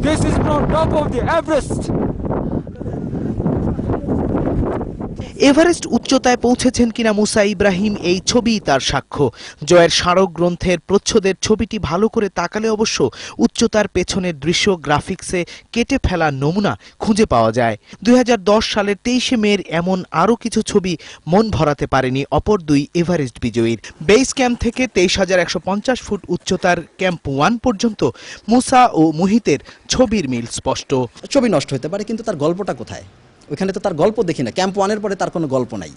This is from top of the Everest. Everest উচ্চতায় পৌঁছেছেন কিনা মুসা ইব্রাহিম এই ছবিই তার সাক্ষ্য। জয়ের স্মারক গ্রন্থের প্রচ্ছদের ছবিটি ভালো করে তাকালে অবশ্য উচ্চতার পেছনের দৃশ্য গ্রাফিক্সে কেটে ফেলা নমুনা খুঁজে পাওয়া যায়। দুই সালের তেইশে মের এমন আরও কিছু ছবি মন ভরাতে পারেনি অপর দুই এভারেস্ট বিজয়ীর। বেস ক্যাম্প থেকে তেইশ হাজার একশো পঞ্চাশ ফুট উচ্চতার ক্যাম্প ওয়ান পর্যন্ত মুসা ও মুহিতের ছবির মিল স্পষ্ট। ছবি নষ্ট হতে পারে, কিন্তু তার গল্পটা কোথায়? ওইখানে তো তার গল্প দেখি না। ক্যাম্প ওয়ানের পরে তার কোনো গল্প নাই।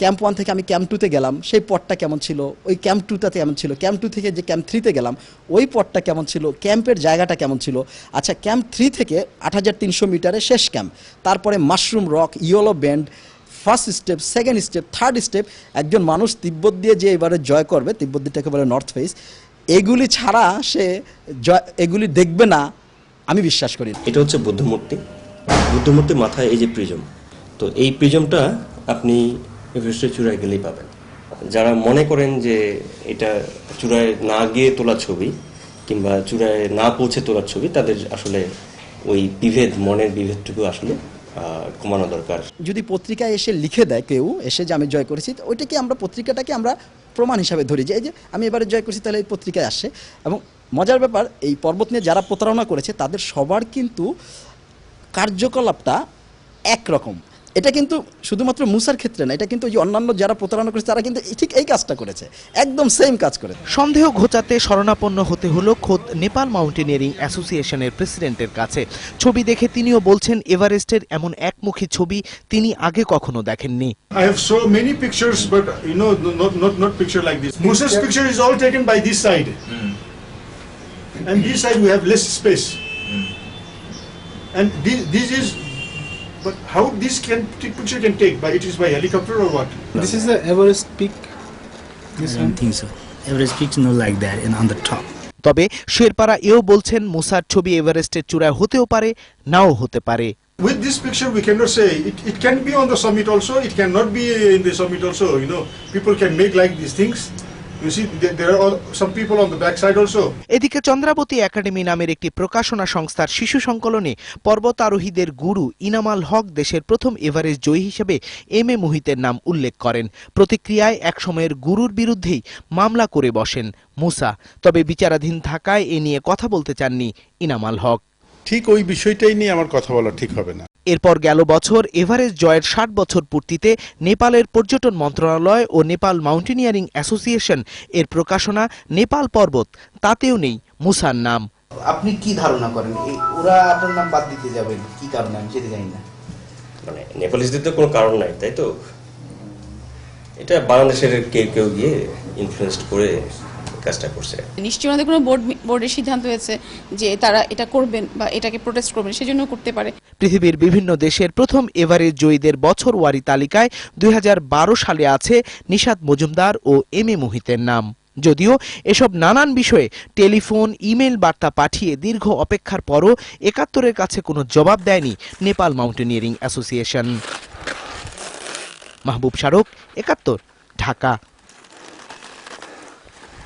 ক্যাম্প ওয়ান থেকে আমি ক্যাম্প টুতে গেলাম, সেই পটটা কেমন ছিল? ওই ক্যাম্প টুটাতে কেমন ছিল। ক্যাম্প টু থেকে যে ক্যাম্প থ্রিতে গেলাম, ওই পটটা কেমন ছিল? ক্যাম্পের জায়গাটা কেমন ছিল? আচ্ছা ক্যাম্প থ্রি থেকে আট হাজার তিনশো মিটারে শেষ ক্যাম্প তারপরে mushroom rock yellow band first step second step third step একজন মানুষ তিব্বত দিয়ে যে এবারে জয় করবে, তিব্বত দিকটাকে বলে নর্থ ফেস এগুলি ছাড়া সে জয় এগুলি দেখবে না, আমি বিশ্বাস করি এটা হচ্ছে বুদ্ধমূর্তি। বুদ্ধমূর্তির মাথায় এই যে প্রিজম, তো এই প্রিজমটা আপনি এভারেস্টের চূড়ায় গেলেই পাবেন। যারা মনে করেন যে এটা চূড়ায় না গিয়ে তোলা ছবি কিংবা চূড়ায় না পৌঁছে তোলার ছবি, তাদের আসলে ওই বিভেদ, মনের বিভেদটুকু আসলে কমানো দরকার। যদি পত্রিকায় এসে লিখে দেয় কেউ, এসে যে আমি জয় করেছি ওইটাকে আমরা, পত্রিকাটাকে আমরা প্রমাণ হিসাবে ধরি যে এই যে আমি এবারে জয় করেছি, তাহলে এই পত্রিকায় আসে। এবং মজার ব্যাপার, এই পর্বত নিয়ে যারা প্রতারণা করেছে, তাদের সবার কিন্তু কার্যকলাপটা একরকম। এটা কিন্তু শুধুমাত্র মুসার ক্ষেত্রে না এটা কিন্তু ওই অন্যান্য যারা প্রতারণা করেছে তারা কিন্তু ঠিক এই কাজটা করেছে। একদম সেম কাজ করেছে। সন্দেহ ঘোচাতে শরণাপন্ন হতে হলো খোদ নেপাল মাউন্টেনিয়ারিং অ্যাসোসিয়েশনের প্রেসিডেন্টের কাছে। ছবি দেখে তিনিও বলছেন এভারেস্টের এমন একমুখী ছবি তিনি আগে কখনো দেখেননি। I have so many pictures, but you know, not not not picture like this. Musa's picture is all taken by this side, and this side we have less space. And this, this is, but how this can picture can take? By it is by helicopter or what? This is the Everest peak. This I one. don't think so. Everest peaks not like that and on the top. তবে শেরপারা এও বলছেন মুসার ছবি এভারেস্টের চূড়ায় হতেও পারে নাও হতে পারে With this picture, we cannot say it, it can be on the summit also. It cannot be in the summit also. You know, people can make like these things. You see, there, there are some people on the backside also. এদিকে Chandrabati academy নামের একটি প্রকাশনা সংস্থার শিশু সংকলনে পর্বতারোহীদের গুরু ইনামাল হক দেশের প্রথম Everest জয়ী হিসেবে M A মুহিতের নাম উল্লেখ করেন। প্রতিক্রিয়ায় একসময়ের গুরুর বিরুদ্ধেই মামলা করে বসেন মুসা। তবে বিচারাধীন থাকায় এ নিয়ে কথা বলতে চাননি ইনামাল হক। ঠিক ওই বিষয়টাই নিয়ে আমার কথা বলা ঠিক হবে না। এরপর গেল বছর এভারেস্ট জয়ের ষাট বছর পূর্তিতে নেপালের পর্যটন মন্ত্রণালয় ও নেপাল মাউন্টেনিয়ারিং অ্যাসোসিয়েশন এর প্রকাশনা নেপাল পর্বত তাতেও নেই মুসার নাম। আপনি কি ধারণা করেন? ওরা আপনার নাম বাদ দিতে যাবেন কি কারণে? আমি যেতে জানি না। মানে নেপালিসদের তো কোনো কারণ নাই তাই তো? এটা বাংলাদেশের কেউ কেউ গিয়ে ইনফ্লুয়েসড করে কাজটা করছে। নিশ্চয়ই ওনাদের কোনো বোর্ড বোর্ডের সিদ্ধান্ত হয়েছে যে তারা এটা করবেন বা এটাকে প্রোটেস্ট করবেন সেজন্য করতে পারে। পৃথিবীর বিভিন্ন দেশের প্রথম এভারেজ জয়ীদের বছর ওয়ারি তালিকায় দুই হাজার বারো সালে আছে নিশাত মজুমদার ও এম এ মোহিতের নাম। যদিও এসব নানান বিষয়ে টেলিফোন ইমেল বার্তা পাঠিয়ে দীর্ঘ অপেক্ষার পরও একাত্তরের কাছে কোনো জবাব দেয়নি নেপাল মাউন্টেনিয়ারিং অ্যাসোসিয়েশন। মাহবুব শারক একাত্তর ঢাকা।